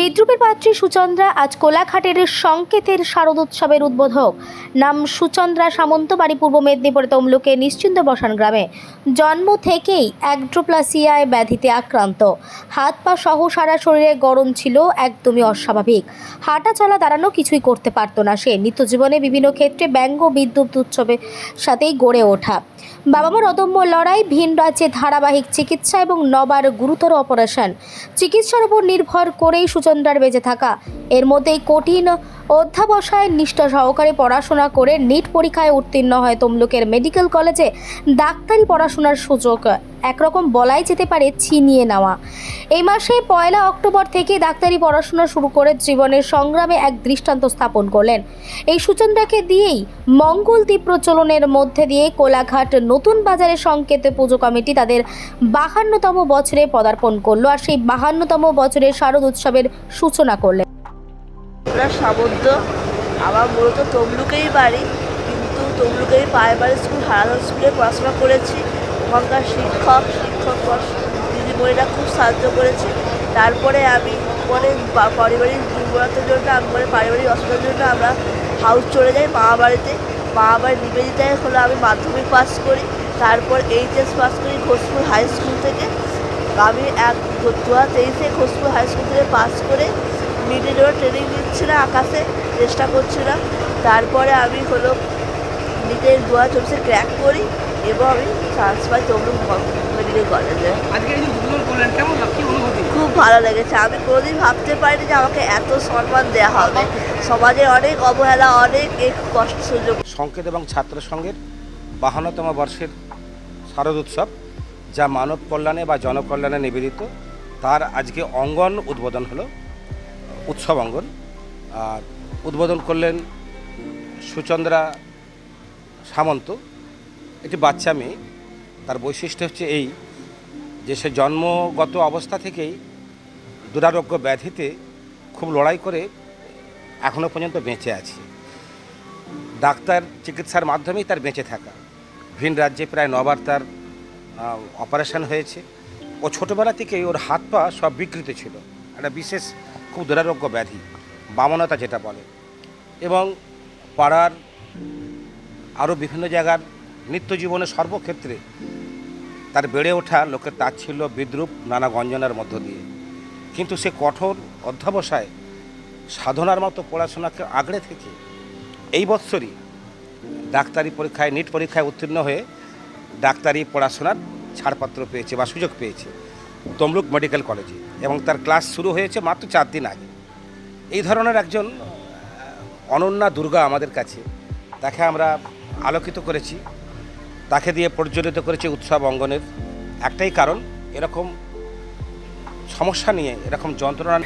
বিদ্রুপের পাত্রী সুচন্দ্রা আজ কোলাঘাটের সংকেতের শারদোৎসবের উদ্বোধক। নাম সুচন্দ্রা সামন্ত, বাড়ি পূর্ব মেদিনীপুরে তমলুকে, নিশ্চিন্ত বসান গ্রামে। জন্ম থেকেই অ্যাক্ড্রোপ্লাসিয়ায় ব্যাধিতে আক্রান্ত। হাত পা সহ সারা শরীরে গরম ছিল, একদমই অস্বাভাবিক। হাঁটা চলা দাঁড়ানো কিছুই করতে পারতো না সে। নিত্যজীবনে বিভিন্ন ক্ষেত্রে ব্যঙ্গ বিদ্যুৎ উৎসবের সাথেই গড়ে ওঠা। বাবা মার অদম্য লড়াই, ভিন রাজ্যে ধারাবাহিক চিকিৎসা এবং নবার গুরুতর অপারেশন। চিকিৎসার উপর নির্ভর করেই সুচন্দ্রার বেঁচে থাকা। এর মধ্যেই কঠিন অধ্যাবসায় নিষ্ঠা সহকারে পড়াশোনা করে নিট পরীক্ষায় উত্তীর্ণ হয় তমলুকের মেডিকেল কলেজে ডাক্তারি পড়াশোনার সুযোগ। একরকম বলাই যেতে পারে ছিনিয়ে নেওয়া। এই মাসে পয়লা অক্টোবর থেকে ডাক্তারি পড়াশোনা শুরু করে জীবনের সংগ্রামে এক দৃষ্টান্ত স্থাপন করলেন। এই সুচন্দ্রাকে দিয়েই মঙ্গল মঙ্গলদ্বীপ প্রচলনের মধ্যে দিয়ে কোলাঘাট নতুন বাজারের সংকেত পুজো কমিটি তাদের বাহান্নতম বছরে পদার্পণ করল আর সেই বাহান্নতম বছরের শারদ উৎসবের সূচনা করলেন। আমরা সামন্ত আমার মূলত তমলুকেই বাড়ি, কিন্তু তমলুকেই প্রাইমারি স্কুল হারাধন স্কুলে পড়াশোনা করেছি। ওখানকার শিক্ষক শিক্ষক দিদিমণিরা খুব সাহায্য করেছে। তারপরে আমি বা- পারিবারিক দুর্বলতার জন্য আমি পরে পারিবারিক অসুবিধার জন্য আমরা হাউস চলে যাই মা বাড়িতে। মা বাড়ি নিবেদিতায় হলো আমি মাধ্যমিক পাস করি। তারপর এইচএস পাস করি ঘোষপুর হাই স্কুল থেকে। আমি এক দু হাজার তেইশে ঘোষপুর হাই স্কুল থেকে পাস করে জন্য ট্রেনিং নিচ্ছিলাম আকাশে চেষ্টা করছিলাম তারপরে আমি হলো নিটের দু হাজার চব্বিশে ক্র্যাক করি এবং আমি চান্স পাই তমলুক মেডিকেল কলেজে খুব ভালো লেগেছে। আমি কোনোদিন ভাবতে পারিনি যে আমাকে এত সম্মান দেওয়া হবে। সমাজে অনেক অবহেলা অনেক কষ্ট সুযোগ সংকেত এবং ছাত্র সংঘের বাহান্নতম বর্ষের শারদ উৎসব যা মানব কল্যাণে বা জনকল্যাণে নিবেদিত তার আজকে অঙ্গন উদ্বোধন হলো। উৎসব অঙ্গন। আর উদ্বোধন করলেন সুচন্দ্রা সামন্ত। একটি বাচ্চা মেয়ে। তার বৈশিষ্ট্য হচ্ছে এই যে সে জন্মগত অবস্থা থেকেই দুরারোগ্য ব্যাধিতে খুব লড়াই করে এখনও পর্যন্ত বেঁচে আছে। ডাক্তার চিকিৎসার মাধ্যমেই তার বেঁচে থাকা। ভিন রাজ্যে প্রায় নবার তার অপারেশন হয়েছে। ও ছোটোবেলা থেকেই ওর হাত পা সব বিকৃত ছিল। একটা বিশেষ খুব দুরারোগ্য ব্যাধি, বামনতা যেটা বলে। এবং পাড়ার আরও বিভিন্ন জায়গার নিত্য জীবনে সর্বক্ষেত্রে তার বেড়ে ওঠা লোকের তাচ্ছিল্য, বিদ্রুপ, নানা গঞ্জনার মধ্য দিয়ে। কিন্তু সে কঠোর অধ্যাবসায়, সাধনার মতো পড়াশোনাকে আগড়ে থেকে এই বৎসরই ডাক্তারি পরীক্ষায়, নিট পরীক্ষায় উত্তীর্ণ হয়ে ডাক্তারি পড়াশোনার ছাড়পত্র পেয়েছে বা সুযোগ পেয়েছে। তমলুক মেডিকেল কলেজে এবং তার ক্লাস শুরু হয়েছে মাত্র চার দিন আগে। এই ধরনের একজন অনন্যা দুর্গা আমাদের কাছে, তাকে আমরা আলোকিত করেছি। তাকে দিয়ে প্রজ্বলিত করেছি উৎসব অঙ্গনের। একটাই কারণ, এরকম সমস্যা নিয়ে, এরকম যন্ত্রণা